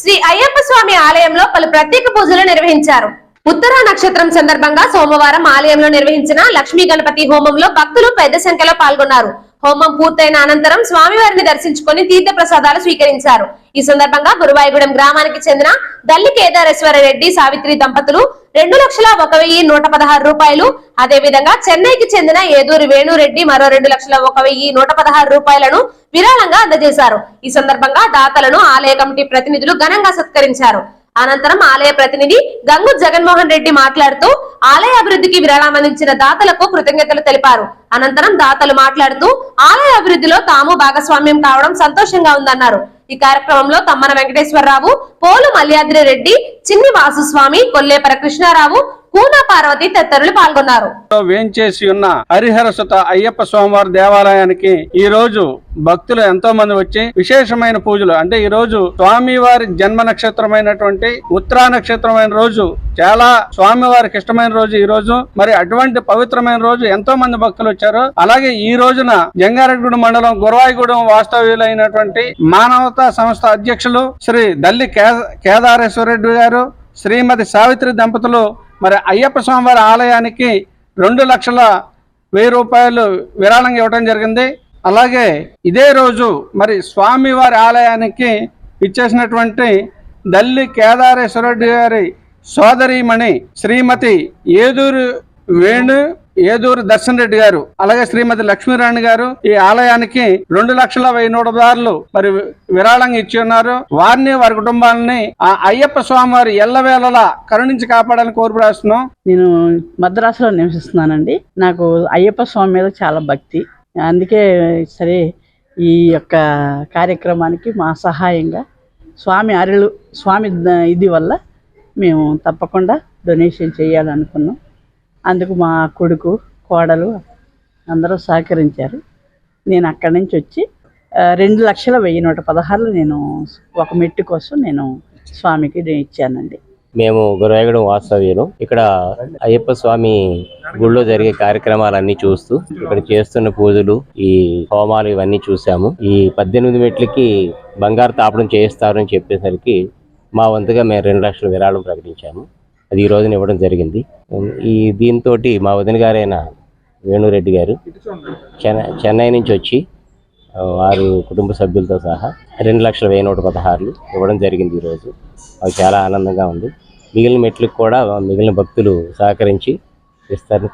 శ్రీ అయ్యప్ప స్వామి ఆలయంలో పలు ప్రత్యేక పూజలు నిర్వహించారు. ఉత్తరా నక్షత్రం సందర్భంగా సోమవారం ఆలయంలో నిర్వహించిన లక్ష్మీ గణపతి హోమంలో భక్తులు పెద్ద సంఖ్యలో పాల్గొన్నారు. హోమం పూర్తయిన అనంతరం స్వామివారిని దర్శించుకొని తీర్థ ప్రసాదాలు స్వీకరించారు. ఈ సందర్భంగా గురువాయిగూడెం గ్రామానికి చెందిన దల్లి కేదారేశ్వర రెడ్డి సావిత్రి దంపతులు రెండు లక్షల ఒక వెయ్యి నూట పదహారు రూపాయలు అదే విధంగా చెన్నైకి చెందిన ఏదూరి వేణురెడ్డి మరో రెండు లక్షల ఒక వెయ్యి నూట పదహారు రూపాయలను విరాళంగా అందజేశారు. ఈ సందర్భంగా దాతలను ఆలయ కమిటీ ప్రతినిధులు ఘనంగా సత్కరించారు. అనంతరం ఆలయ ప్రతినిధి గంగు జగన్మోహన్ రెడ్డి మాట్లాడుతూ ఆలయ అభివృద్ధికి విరాళం అందించిన దాతలకు కృతజ్ఞతలు తెలిపారు. అనంతరం దాతలు మాట్లాడుతూ ఆలయ అభివృద్ధిలో తాము భాగస్వామ్యం కావడం సంతోషంగా ఉందన్నారు. ఈ కార్యక్రమంలో తమ్మన వెంకటేశ్వరరావు పోలు మల్యాద్రి రెడ్డి చిన్ని వాసుస్వామి కొల్లేపర కృష్ణారావు పూనా పార్వతి తదితరులు పాల్గొన్నారు వేంచేసి ఉన్న హరిహర సుత అయ్యప్ప స్వామివారి దేవాలయానికి ఈ రోజు భక్తులు ఎంతో మంది వచ్చి విశేషమైన పూజలు. అంటే ఈ రోజు స్వామివారి జన్మ నక్షత్రమైనటువంటి ఉత్తరా నక్షత్రమైన రోజు చాలా స్వామివారికి ఇష్టమైన రోజు ఈ రోజు. మరి అటువంటి పవిత్రమైన రోజు ఎంతో మంది భక్తులు వచ్చారు. అలాగే ఈ రోజున జంగారెడ్డిగూడెం మండలం గురవాయిగూడెం వాస్తవ్యులైనటువంటి మానవతా సంస్థ అధ్యక్షులు శ్రీ దల్లి కేదారేశ్వర రెడ్డి గారు శ్రీమతి సావిత్రి దంపతులు మరి అయ్యప్ప స్వామివారి ఆలయానికి రెండు లక్షల వెయ్యి రూపాయలు విరాళంగా ఇవ్వడం జరిగింది. అలాగే ఇదే రోజు మరి స్వామివారి ఆలయానికి ఇచ్చేసినటువంటి దల్లి కేదారేశ్వర రెడ్డి గారి సోదరీమణి శ్రీమతి ఏదూరు వేణు ఏదూరు దర్శన్ రెడ్డి గారు అలాగే శ్రీమతి లక్ష్మీరాణి గారు ఈ ఆలయానికి రెండు లక్షల వెయ్యి నూటదారులు మరి విరాళంగా ఇచ్చి ఉన్నారు. వారిని వారి కుటుంబాలని ఆ అయ్యప్ప స్వామి వారి ఎల్లవేళలా కరుణించి కాపాడాలని కోరుపడేస్తున్నాం నేను మద్రాసులో నివసిస్తున్నానండి. నాకు అయ్యప్ప స్వామి మీద చాలా భక్తి. అందుకే సరే ఈ యొక్క కార్యక్రమానికి మా సహాయంగా స్వామి అరులు స్వామి ఇది వల్ల మేము తప్పకుండా డొనేషన్ చేయాలనుకున్నాం. అందుకు మా కొడుకు కోడలు అందరూ సహకరించారు. నేను అక్కడి నుంచి వచ్చి రెండు లక్షల వెయ్యి నూట పదహారులు నేను ఒక మెట్టు కోసం నేను స్వామికి ఇచ్చానండి. మేము గురవేగడం వాస్తవ్యులు. ఇక్కడ అయ్యప్ప స్వామి గుళ్ళో జరిగే కార్యక్రమాలన్నీ చూస్తూ ఇక్కడ చేస్తున్న పూజలు ఈ హోమాలు ఇవన్నీ చూసాము ఈ పద్దెనిమిది మెట్లకి బంగారు తాపడం చేయిస్తారు అని చెప్పేసరికి మా వంతుగా మేము రెండు లక్షల విరాళం ప్రకటించాము. అది ఈ రోజున ఇవ్వడం జరిగింది. ఈ దీంతో మా వదిన గారైన వేణురెడ్డి గారు చెన్నై చెన్నై నుంచి వచ్చి వారు కుటుంబ సభ్యులతో సహా రెండు లక్షల వెయ్యి నూట పదహారులు ఇవ్వడం జరిగింది ఈరోజు మాకు చాలా ఆనందంగా ఉంది. మిగిలిన మెట్లకు కూడా మిగిలిన భక్తులు సహకరించి ఇస్తారు.